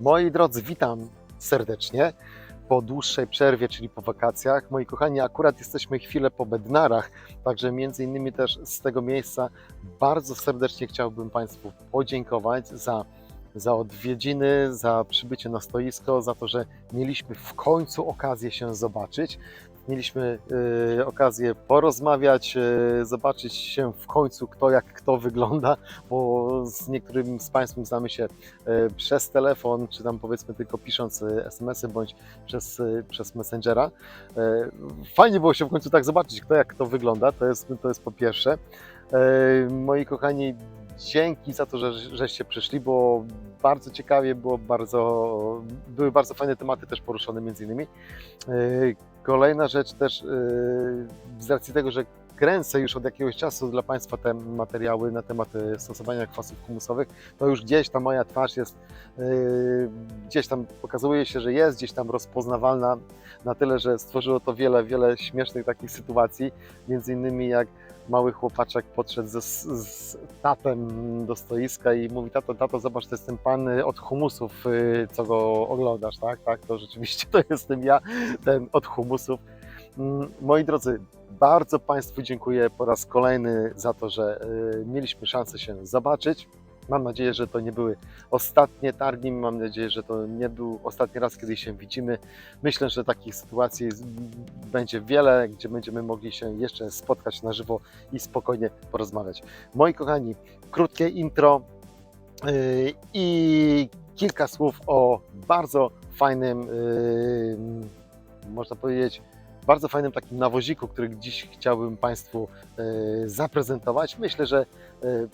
Moi drodzy, witam serdecznie po dłuższej przerwie, czyli po wakacjach. Moi kochani, akurat jesteśmy chwilę po Bednarach, także między innymi też z tego miejsca bardzo serdecznie chciałbym Państwu podziękować za, za odwiedziny, za przybycie na stoisko, za to, że mieliśmy w końcu okazję się zobaczyć. Mieliśmy y, okazję porozmawiać, y, zobaczyć się w końcu, kto jak kto wygląda, bo z niektórym z Państwem znamy się y, przez telefon, czy tam powiedzmy tylko pisząc y, SMS-y bądź przez, y, przez Messengera. Y, Fajnie było się w końcu tak zobaczyć, kto jak kto wygląda, to jest, to jest po pierwsze. Y, Moi kochani, dzięki za to, że, żeście przyszli, bo bardzo ciekawie, było bardzo, były bardzo fajne tematy też poruszone między innymi. Y, Kolejna rzecz też, yy, z racji tego, że kręcę już od jakiegoś czasu dla Państwa te materiały na temat stosowania kwasów humusowych, to już gdzieś ta moja twarz jest, yy, gdzieś tam pokazuje się, że jest gdzieś tam rozpoznawalna na tyle, że stworzyło to wiele, wiele śmiesznych takich sytuacji, między innymi jak mały chłopaczek podszedł ze, z tatem do stoiska i mówi, tato, tato, zobacz, to jest ten pan y, od humusów, y, co go oglądasz, tak, tak, to rzeczywiście to jestem ja, ten od humusów. Mm, Moi drodzy, bardzo Państwu dziękuję po raz kolejny za to, że y, mieliśmy szansę się zobaczyć. Mam nadzieję, że to nie były ostatnie targi. Mam nadzieję, że to nie był ostatni raz, kiedy się widzimy. Myślę, że takich sytuacji będzie wiele, gdzie będziemy mogli się jeszcze spotkać na żywo i spokojnie porozmawiać. Moi kochani, krótkie intro yy, i kilka słów o bardzo fajnym, yy, można powiedzieć, bardzo fajnym takim nawoziku, który dziś chciałbym Państwu yy, zaprezentować. Myślę, że yy,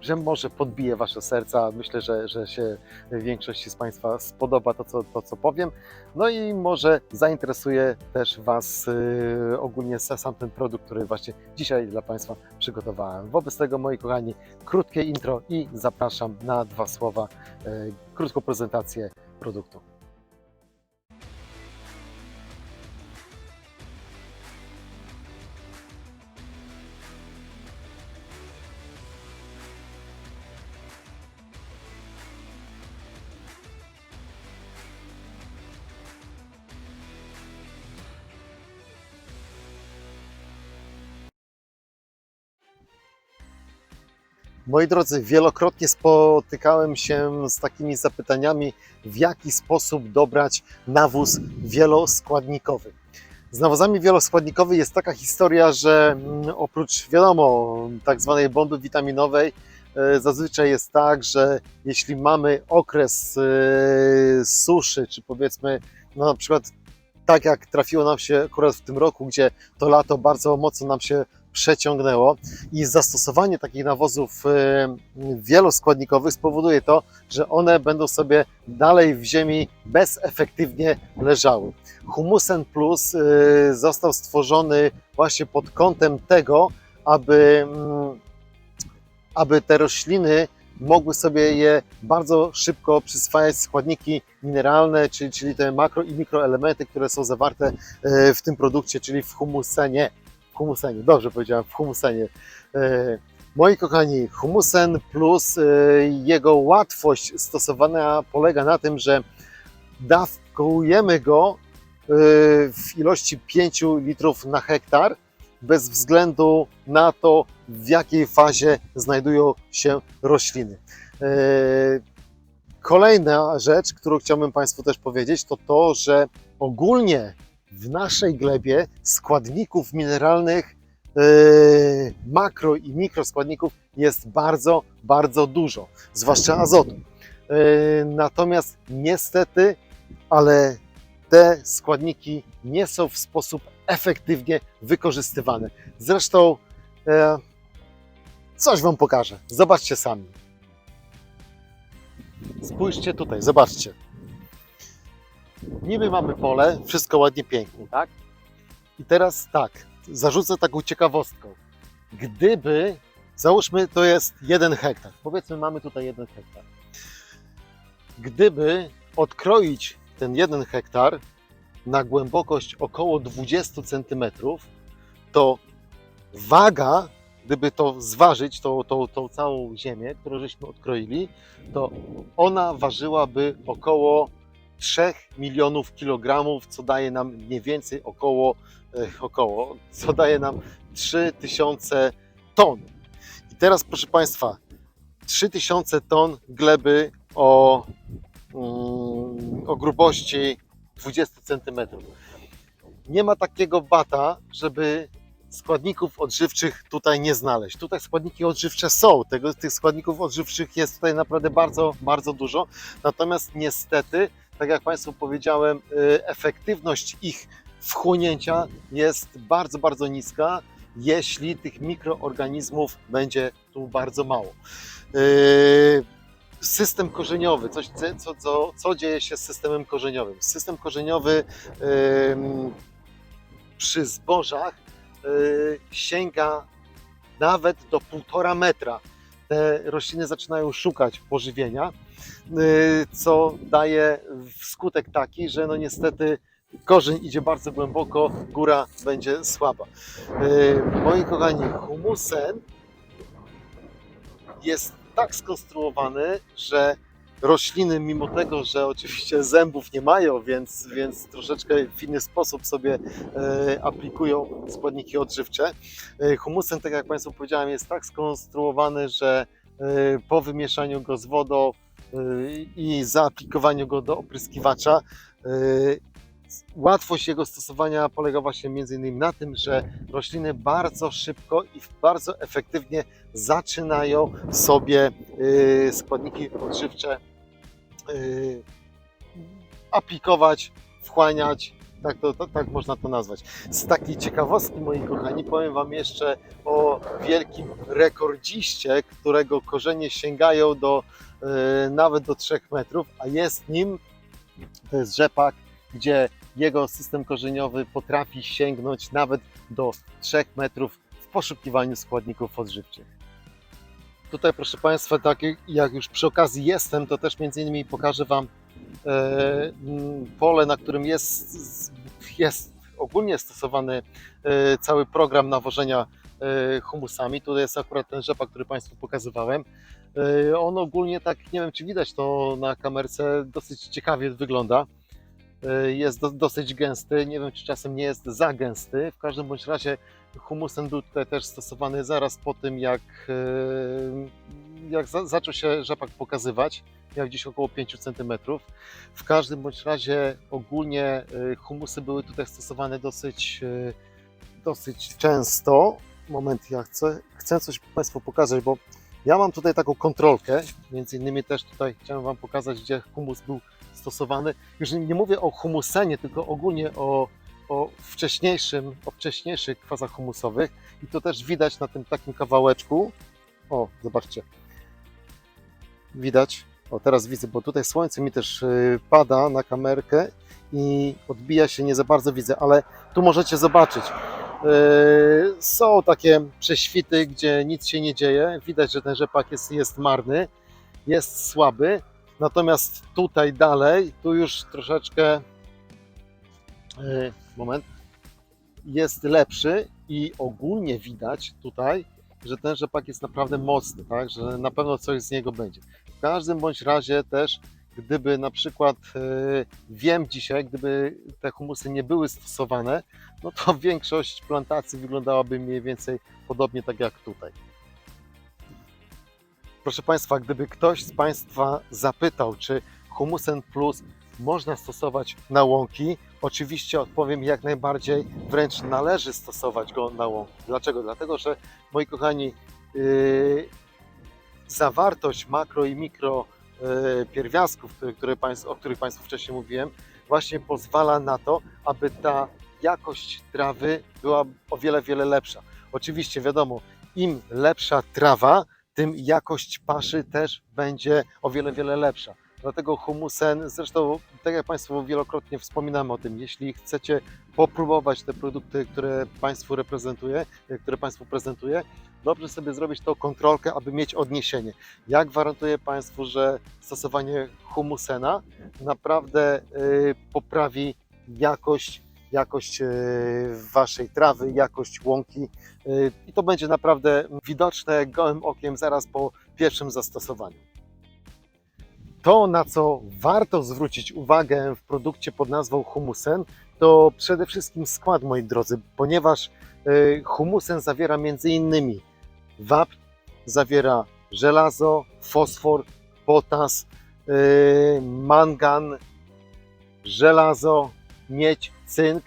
że może podbije Wasze serca. Myślę, że, że się większości z Państwa spodoba to co, to, co powiem. No i może zainteresuje też Was yy, ogólnie sam ten produkt, który właśnie dzisiaj dla Państwa przygotowałem. Wobec tego, moi kochani, krótkie intro i zapraszam na dwa słowa, krótką prezentację produktu. Moi drodzy, wielokrotnie spotykałem się z takimi zapytaniami, w jaki sposób dobrać nawóz wieloskładnikowy. Z nawozami wieloskładnikowymi jest taka historia, że mm, oprócz wiadomo, tak zwanej bomby witaminowej, e, zazwyczaj jest tak, że jeśli mamy okres e, suszy, czy powiedzmy, no na przykład tak jak trafiło nam się akurat w tym roku, gdzie to lato bardzo mocno nam się przeciągnęło i zastosowanie takich nawozów e, wieloskładnikowych spowoduje to, że one będą sobie dalej w ziemi bezefektywnie leżały. Humusen Plus e, został stworzony właśnie pod kątem tego, aby, mm, aby te rośliny mogły sobie je bardzo szybko przyswajać składniki mineralne, czyli, czyli te makro i mikroelementy, które są zawarte e, w tym produkcie, czyli w humusenie. Humusenie, dobrze powiedziałem, w humusenie. E, Moi kochani, humusen plus e, jego łatwość stosowania polega na tym, że dawkujemy go e, w ilości 5 litrów na hektar, bez względu na to, w jakiej fazie znajdują się rośliny. Kolejna rzecz, którą chciałbym Państwu też powiedzieć, to to, że ogólnie w naszej glebie składników mineralnych, e, makro i mikroskładników jest bardzo, bardzo dużo, zwłaszcza azotu. E, Natomiast niestety, ale te składniki nie są w sposób efektywnie wykorzystywane. Zresztą e, coś Wam pokażę. Zobaczcie sami. Spójrzcie tutaj, zobaczcie. Niby mamy pole, wszystko ładnie, pięknie, tak? I teraz tak, zarzucę taką ciekawostką. Gdyby, załóżmy, to jest jeden hektar. Powiedzmy, mamy tutaj jeden hektar. Gdyby odkroić ten jeden hektar na głębokość około 20 cm, to waga gdyby to zważyć, tą, tą, tą całą ziemię, którą żeśmy odkroili, to ona ważyłaby około 3 milionów kilogramów, co daje nam mniej więcej około, e, około co daje nam 3000 ton. I teraz, proszę Państwa, 3000 ton gleby o, mm, o grubości 20 cm. Nie ma takiego bata, żeby składników odżywczych tutaj nie znaleźć. Tutaj składniki odżywcze są, tego, tych składników odżywczych jest tutaj naprawdę bardzo, bardzo dużo. Natomiast niestety, tak jak Państwu powiedziałem, y, efektywność ich wchłonięcia jest bardzo, bardzo niska, jeśli tych mikroorganizmów będzie tu bardzo mało. Yy, System korzeniowy, coś, co, co, co dzieje się z systemem korzeniowym? System korzeniowy przy zbożach y, sięga nawet do półtora metra. Te rośliny zaczynają szukać pożywienia, y, co daje skutek taki, że no niestety korzeń idzie bardzo głęboko, góra będzie słaba. Y, Moi kochani, humusen jest tak skonstruowany, że rośliny, mimo tego, że oczywiście zębów nie mają, więc, więc troszeczkę w inny sposób sobie e, aplikują składniki odżywcze. E, humusen, tak jak Państwu powiedziałem, jest tak skonstruowany, że e, po wymieszaniu go z wodą e, i zaaplikowaniu go do opryskiwacza, e, łatwość jego stosowania polega właśnie innymi na tym, że rośliny bardzo szybko i bardzo efektywnie zaczynają sobie y, składniki odżywcze y, aplikować, wchłaniać. Tak, to, to, tak można to nazwać. Z takiej ciekawostki, moi kochani, powiem Wam jeszcze o wielkim rekordziście, którego korzenie sięgają do y, nawet do 3 metrów, a jest nim, to jest rzepak, gdzie jego system korzeniowy potrafi sięgnąć nawet do 3 metrów w poszukiwaniu składników odżywczych. Tutaj, proszę Państwa, tak jak już przy okazji jestem, to też między innymi pokażę Wam e, pole, na którym jest, jest ogólnie stosowany e, cały program nawożenia e, humusami. Tutaj jest akurat ten rzepak, który Państwu pokazywałem. On ogólnie tak, nie wiem czy widać to na kamerce, dosyć ciekawie wygląda. E, Jest do, dosyć gęsty, nie wiem czy czasem nie jest za gęsty. W każdym bądź razie humusen był tutaj też stosowany zaraz po tym, jak, e, jak za, zaczął się rzepak pokazywać, miał gdzieś około 5 cm. W każdym bądź razie ogólnie e, humusy były tutaj stosowane dosyć, dosyć często. Moment, ja chcę, chcę coś Państwu pokazać, bo ja mam tutaj taką kontrolkę, między innymi też tutaj chciałem Wam pokazać, gdzie humus był stosowany. Już nie mówię o humusenie, tylko ogólnie o, o, wcześniejszym, o wcześniejszych kwasach humusowych i to też widać na tym takim kawałeczku. O, zobaczcie. Widać. O, teraz widzę, bo tutaj słońce mi też y, pada na kamerkę i odbija się, nie za bardzo widzę, ale tu możecie zobaczyć. Y, Są takie prześwity, gdzie nic się nie dzieje. Widać, że ten rzepak jest, jest marny, jest słaby. Natomiast tutaj dalej, tu już troszeczkę y, moment jest lepszy i ogólnie widać tutaj, że ten rzepak jest naprawdę mocny, tak? że na pewno coś z niego będzie. W każdym bądź razie też, gdyby na przykład y, wiem dzisiaj, gdyby te humusy nie były stosowane, no to większość plantacji wyglądałaby mniej więcej podobnie tak jak tutaj. Proszę Państwa, gdyby ktoś z Państwa zapytał, czy Humusen Plus można stosować na łąki, oczywiście odpowiem jak najbardziej, wręcz należy stosować go na łąki. Dlaczego? Dlatego, że moi kochani, yy, zawartość makro i mikro yy, pierwiastków, które, które państw, o których Państwu wcześniej mówiłem, właśnie pozwala na to, aby ta jakość trawy była o wiele, wiele lepsza. Oczywiście wiadomo, im lepsza trawa, tym jakość paszy też będzie o wiele, wiele lepsza. Dlatego humusen, zresztą tak jak Państwu wielokrotnie wspominamy o tym, jeśli chcecie popróbować te produkty, które Państwu reprezentuję, które Państwu prezentuję, dobrze sobie zrobić tą kontrolkę, aby mieć odniesienie. Ja gwarantuję Państwu, że stosowanie humusena naprawdę y, poprawi jakość jakość e, waszej trawy, jakość łąki e, i to będzie naprawdę widoczne gołym okiem zaraz po pierwszym zastosowaniu. To, na co warto zwrócić uwagę w produkcie pod nazwą humusen, to przede wszystkim skład, moi drodzy, ponieważ e, humusen zawiera m.in. wapń, zawiera żelazo, fosfor, potas, mangan, żelazo, miedź, cynk.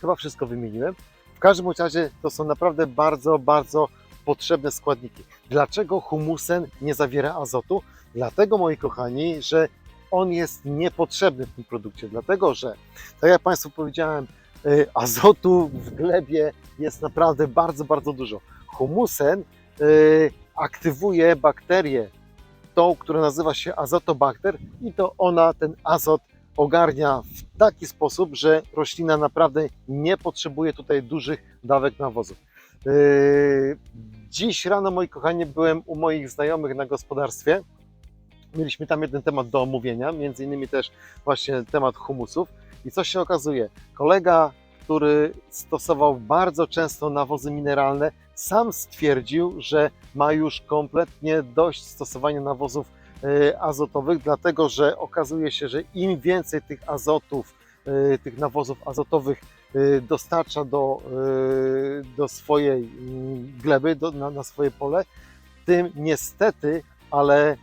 Chyba wszystko wymieniłem. W każdym razie to są naprawdę bardzo, bardzo potrzebne składniki. Dlaczego humusen nie zawiera azotu? Dlatego, moi kochani, że on jest niepotrzebny w tym produkcie. Dlatego, że, tak jak Państwu powiedziałem, y, azotu w glebie jest naprawdę bardzo, bardzo dużo. Humusen y, aktywuje bakterię, tą, która nazywa się azotobakter i to ona ten azot ogarnia w taki sposób, że roślina naprawdę nie potrzebuje tutaj dużych dawek nawozów. Yy, Dziś rano, moi kochani, byłem u moich znajomych na gospodarstwie. Mieliśmy tam jeden temat do omówienia, między innymi też właśnie temat humusów. I co się okazuje? Kolega, który stosował bardzo często nawozy mineralne, sam stwierdził, że ma już kompletnie dość stosowania nawozów azotowych, dlatego że okazuje się, że im więcej tych azotów, e, tych nawozów azotowych e, dostarcza do, e, do swojej mm, gleby, do, na, na swoje pole, tym niestety, ale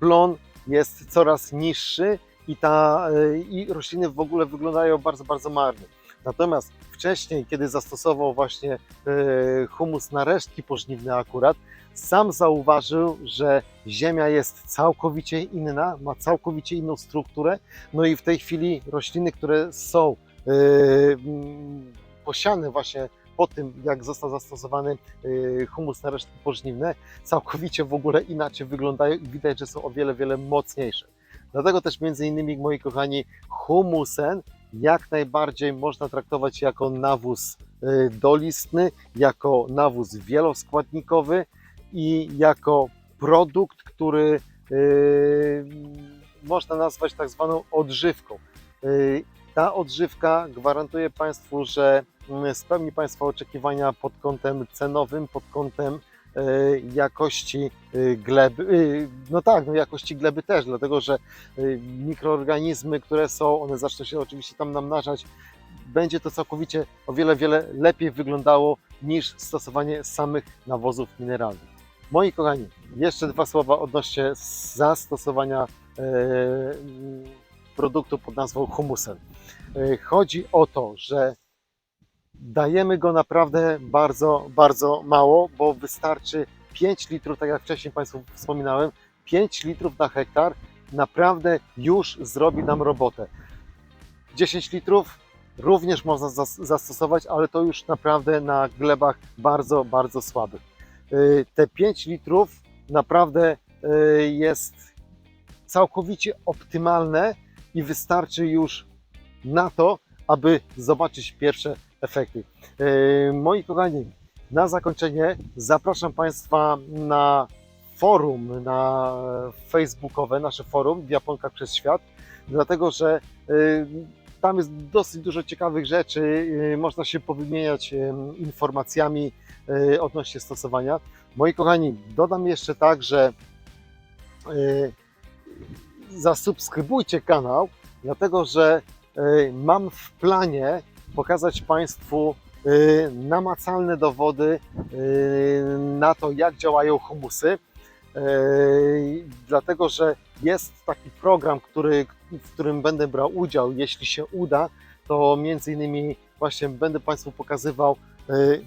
plon jest coraz niższy i, ta, e, i rośliny w ogóle wyglądają bardzo, bardzo marnie. Natomiast wcześniej, kiedy zastosował właśnie e, humus na resztki pożniwne akurat, sam zauważył, że ziemia jest całkowicie inna, ma całkowicie inną strukturę, no i w tej chwili rośliny, które są e, mm, posiane właśnie po tym, jak został zastosowany e, humus na resztki pożniwne, całkowicie w ogóle inaczej wyglądają i widać, że są o wiele, wiele mocniejsze. Dlatego też między innymi, moi kochani, humusen jak najbardziej można traktować jako nawóz y, dolistny, jako nawóz wieloskładnikowy i jako produkt, który y, można nazwać tak zwaną odżywką. Y, Ta odżywka gwarantuje Państwu, że mm, spełni Państwa oczekiwania pod kątem cenowym, pod kątem y, jakości gleby. No tak, no jakości gleby też, dlatego że mikroorganizmy, które są, one zaczną się oczywiście tam namnażać. Będzie to całkowicie o wiele, wiele lepiej wyglądało niż stosowanie samych nawozów mineralnych. Moi kochani, jeszcze dwa słowa odnośnie zastosowania e, produktu pod nazwą humusen. E, Chodzi o to, że dajemy go naprawdę bardzo, bardzo mało, bo wystarczy 5 litrów, tak jak wcześniej Państwu wspominałem, 5 litrów na hektar naprawdę już zrobi nam robotę. 10 litrów również można zas- zastosować, ale to już naprawdę na glebach bardzo, bardzo słabych. Y, Te 5 litrów naprawdę y, jest całkowicie optymalne i wystarczy już na to, aby zobaczyć pierwsze efekty. Y, Moi kochani, na zakończenie zapraszam Państwa na forum, na facebookowe, nasze forum Japonka przez świat, dlatego że tam jest dosyć dużo ciekawych rzeczy, można się powymieniać informacjami odnośnie stosowania. Moi kochani, dodam jeszcze tak, że y, zasubskrybujcie kanał, dlatego że y, mam w planie pokazać Państwu y, namacalne dowody y, na to, jak działają humusy. Y, Dlatego, że jest taki program, który, w którym będę brał udział. Jeśli się uda, to między innymi właśnie będę Państwu pokazywał y,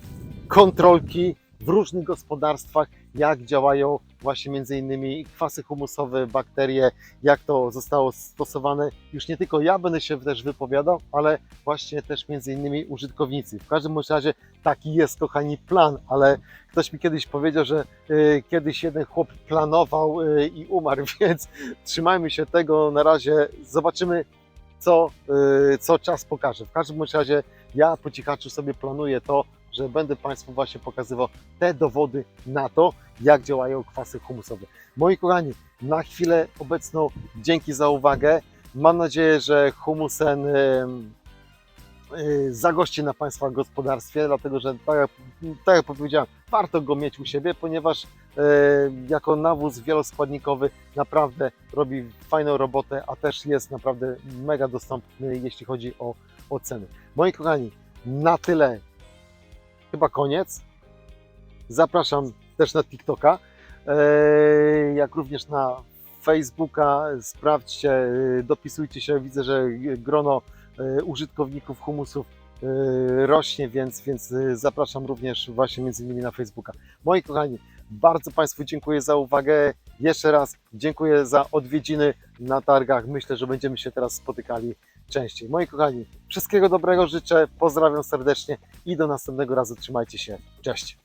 kontrolki w różnych gospodarstwach, jak działają właśnie między innymi kwasy humusowe, bakterie, jak to zostało stosowane. Już nie tylko ja będę się też wypowiadał, ale właśnie też między innymi użytkownicy. W każdym razie taki jest, kochani, plan, ale ktoś mi kiedyś powiedział, że y, kiedyś jeden chłop planował y, i umarł, więc trzymajmy się tego na razie. Zobaczymy, co, y, co czas pokaże. W każdym razie ja po cichaczu sobie planuję to, że będę Państwu właśnie pokazywał te dowody na to, jak działają kwasy humusowe. Moi kochani, na chwilę obecną dzięki za uwagę. Mam nadzieję, że humusen y, zagości na Państwa gospodarstwie, dlatego że tak jak, tak jak powiedziałem, warto go mieć u siebie, ponieważ y, jako nawóz wieloskładnikowy naprawdę robi fajną robotę, a też jest naprawdę mega dostępny, jeśli chodzi o, o ceny. Moi kochani, na tyle chyba koniec. Zapraszam też na TikToka, e, jak również na Facebooka. Sprawdźcie, e, dopisujcie się. Widzę, że grono e, użytkowników humusów rośnie, więc, więc e, zapraszam również właśnie między innymi na Facebooka. Moi kochani, bardzo Państwu dziękuję za uwagę. Jeszcze raz dziękuję za odwiedziny na targach. Myślę, że będziemy się teraz spotykali częściej. Moi kochani, wszystkiego dobrego życzę, pozdrawiam serdecznie i do następnego razu. Trzymajcie się. Cześć.